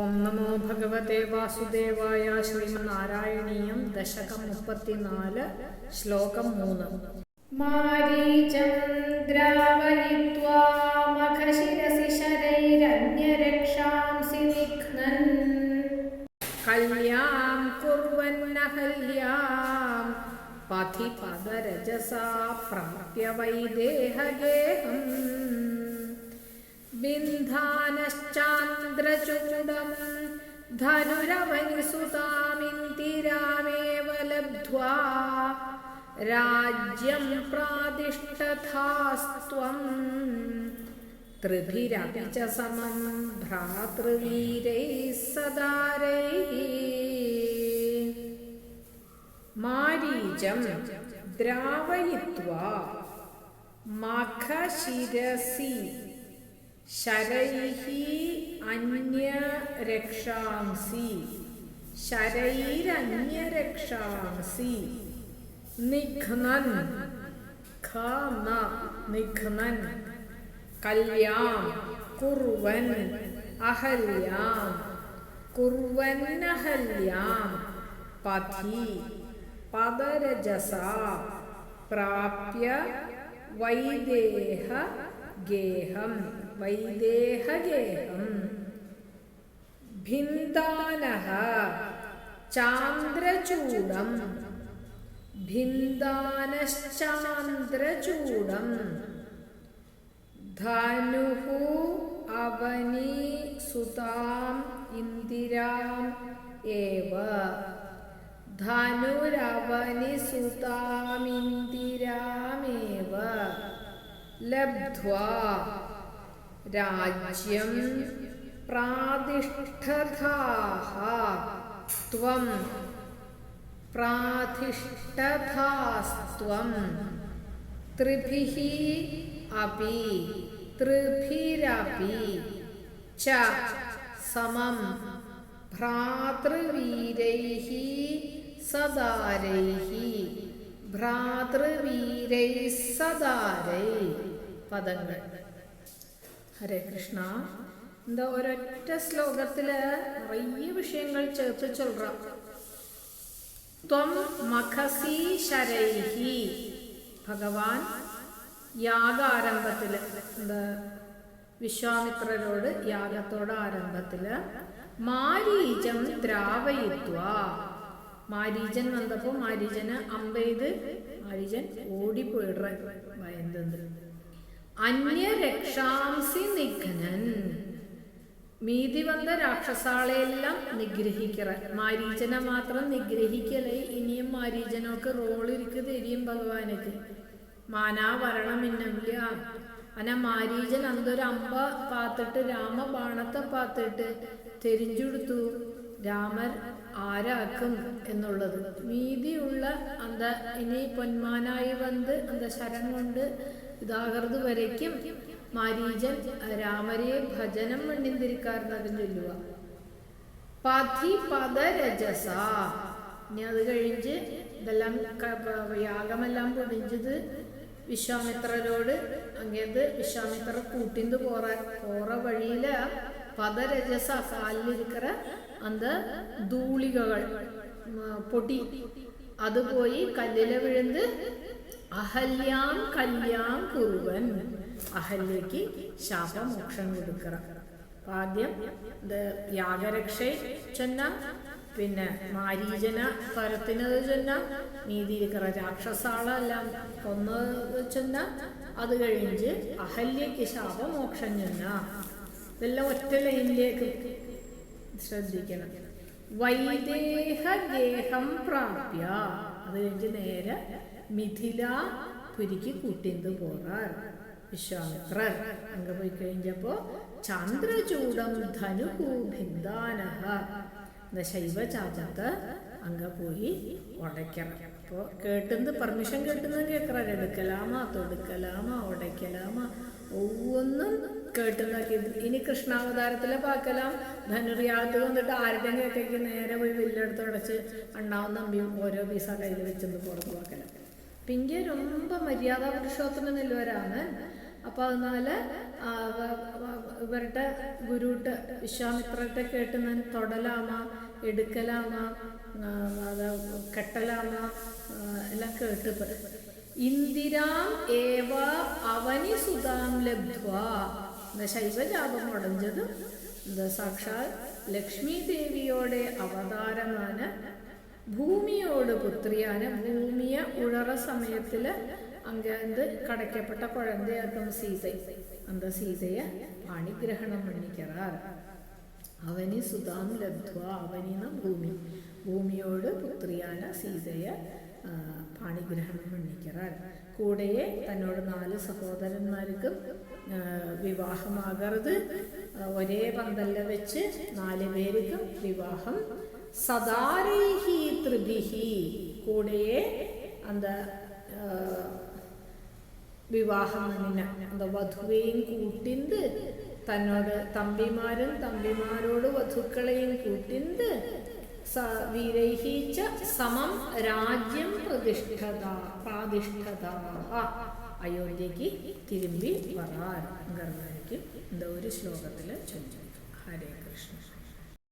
ഓം നമോ ഭഗവതേ വാസുദേവായ ശ്രീമനാരായണീയം ദശകം മുപ്പത്തിനാല് ശ്ലോകം മൂന്ന്. മാരീചം ദ്രാവയിത്വാ മഖശിരസി ശരൈരന്യരക്ഷാംസി നിഘ്നൻ. കല്യാം കുർവന്നഹല്യാം പഥി പദരജസാ പ്രാപ്യ വൈദേഹഗേഹം ബിന്ധാനശ്ചാന്ദ്രചൂഡം ധനുരവനിസുതാമിന്ദിരാമേവ ലബ്ധ്വാ രാജ്യം പ്രാതിഷ്ഠഥാസ്ത്വം ത്രിഭിരപി ച സമം ഭ്രാതൃവീരൈः സദാരൈः മാരീചം ദ്രാവയിത്വാ മഖശിരസി ശരൈः അന്യരക്ഷാംസി. ശരൈരന്യരക്ഷാംസി. നിഘ്നൻ. ഖന. നിഘ്നൻ. കല്യാം. കുർവൻ. അഹല്യാം. കുർവന്നഹല്യാം പഥി. പദരജസ. പ്രാപ്യ വൈദേഹ ഗേഹം. വൈദേഹഗേഹം ഭിന്ദാനഃ ചാന്ദ്രചൂഡം ഭിന്ദാനശ്ചാന്ദ്രചൂഡം ധനുഃ അവനി സുതാം ഇന്ദിരാം ഏവ ധനുരവനി സുതാമിന്ദിരാമേവ राज्यं प्रातिष्ठधाः त्वं प्रातिष्ठधास्त्वं त्रिभिः अपि त्रिभिरपि च समं भ्रातृवीरैः सदारैः भ्रातृवीरैः सदारै ഹരേ കൃഷ്ണ. എന്താ ഒരൊറ്റ ശ്ലോകത്തിൽ വലിയ വിഷയങ്ങൾ ചേർത്ത് ചൊല്ലി ത്വം മഖസി ശരൈഹി. ഭഗവാൻ യാഗാരംഭത്തിൽ എന്താ വിശ്വാമിത്രരോട് യാഗത്തോടെ ആരംഭത്തിൽ മാരീജം ദ്രാവയിത്വ. മാരീജൻ വന്നപ്പോ മാരീജന് അമ്പെയ്ത് മാരീജൻ ഓടിപ്പോയിടുക ഭയന്തന്ത്രം അന്യരക്ഷാംസി നിഘ്നൻ. മീതി വന്ന രാക്ഷസാളെയെല്ലാം നിഗ്രഹിക്കറ. മാരീചനെ മാത്രം നിഗ്രഹിക്കലേ ഇനിയും മാരീചനൊക്കെ റോളിരിക്ക് തരിയും ഭഗവാനക്ക്. മാനാ വരണമിന്നില്ല അന മാരീചൻ അന്തൊരു അമ്പ പാത്തിട്ട് രാമബാണത്തെ പാത്തിട്ട് തെരിഞ്ഞെടുത്തു രാമർ ആരാക്കും എന്നുള്ളത്. വീതിയുള്ള അന്ത ഇനി പൊന്മാനായി വന്ന് അന്ത ശരം കൊണ്ട് ഇതാകൃത് വരയ്ക്കും. മാരീജൻ രാമരെ ഭജനം മണ്ണിന്തിരിക്കാറുന്നതും ചൊല്ലുക. പഥി പദരജസ ഇനി അത് കഴിഞ്ഞ് ഇതെല്ലാം യാഗമെല്ലാം പൊടിഞ്ചത് വിശ്വാമിത്രരോട് അങ്ങേത് വിശ്വാമിത്ര കൂട്ടിന്ത് പോറ പോറ വഴിയില പദരജസ കാലിലിരിക്കറ അത് ധൂളികകൾ. പൊടി. അത് പോയി കല്ലിൽ വിഴുന്ന് അഹല്യാം കല്യാം കുറുവൻ. അഹല്യക്ക് ശാപമോക്ഷം കൊടുക്കണം. ആദ്യം ഇത് യാഗരക്ഷെ ചെന്ന. പിന്നെ മാരീജന തരത്തിനത് ചെന്ന. നീതിരിക്കറ രാക്ഷസാളെല്ലാം കൊന്ന് ചെന്ന. അത് കഴിഞ്ഞ് അഹല്യക്ക് ശാപമോക്ഷം ചെന്ന. ഇതെല്ലാം ഒറ്റ ലൈനിലേക്ക് ശ്രദ്ധിക്കണം. വൈദേഹഗേഹം പ്രാപ്യ. അത് കഴിഞ്ഞ് നേരെ മിഥിലാപുരിക്ക് കൂട്ടിന്ത് പോകാർ. വിശ്വാമിത്രർ അങ്ങ് പോയി കഴിഞ്ഞപ്പോ ചന്ദ്രചൂടം ധനുഭൂഭിന്ദാന ഭിന്ദാനഹ ശൈവചാപത്ത് അങ്ങ പോയി ഉടയ്ക്കണം അപ്പോൾ കേട്ടുന്നത് പെർമിഷൻ കേട്ടുന്നത് കേൾക്കറാൻ എടുക്കലാമാ തൊടുക്കലാമാ ഉടയ്ക്കലാമാ ഒന്നും കേട്ടുണ്ടാക്കിയത് ഇനി കൃഷ്ണാവതാരത്തിലെ പാക്കെല്ലാം ധനുറിയാത്ത് വന്നിട്ട് ആരുടെ കേക്കേക്ക് നേരെ പോയി വില്ലെടുത്ത് ഉടച്ച് അണ്ണാവും നമ്പിയും ഓരോ പീസ കയ്യിൽ വെച്ചെന്ന് പുറത്ത് പാക്കല പിങ്കെ രൊമ്പ മര്യാദ പുരുഷോത്തമ നിലവരാണ് അപ്പൊ അതിനാല് ഇവരുടെ ഗുരുട്ട് വിശ്വാമിത്രത്തെ കേട്ട് ഞാൻ തൊടലാമ എടുക്കലാമ കെട്ടലാമ എല്ലാം കേട്ട് ഇന്ദിരാം ഏവ അവനി സുതാം ലബ്ധ്വ. ശൈവജാപം അടഞ്ഞത് സാക്ഷാൽ ലക്ഷ്മി ദേവിയോടെ അവതാരമാണ്. ഭൂമിയോട് പുത്രിയാണ്. ഭൂമിയെ ഉഴറ സമയത്തിൽ അങ്ങനെ കടയ്ക്കപ്പെട്ട കുഴന്തയാക്കും സീത. അന്ത സീതയെ പാണിഗ്രഹണം പണിക്കറാർ. അവനി സുതാം ലബ്ധ്വ. അവനിന്ന് ഭൂമി. ഭൂമിയോട് പുത്രിയാണ് സീതയെ പാണിഗ്രഹണം മണ്ണിക്കറാൻ കൂടെയെ തന്നോട് നാല് സഹോദരന്മാർക്കും വിവാഹമാകരുത്. ഒരേ പന്തല്ല വെച്ച് നാല് പേർക്കും വിവാഹം. സദാരൈഹി ത്രിബിഹി കൂടെയെ അന്ത വിവാഹം നിന്നെ അന്ത വധുവേയും കൂട്ടിണ്ട് തന്നോട് തമ്പിമാരും തമ്പിമാരോട് വധുക്കളെയും കൂട്ടിണ്ട് സ വീരൈഹീച്ച സമം രാജ്യം പ്രതിഷ്ഠത പ്രാതിഷ്ഠതാഹ. അയോധ്യക്ക് തിരുമ്പി വരാൻ ഗർഭയ്ക്ക് എന്താ ഒരു ശ്ലോകത്തിൽ ചൊല്ലും ഹരേ കൃഷ്ണ.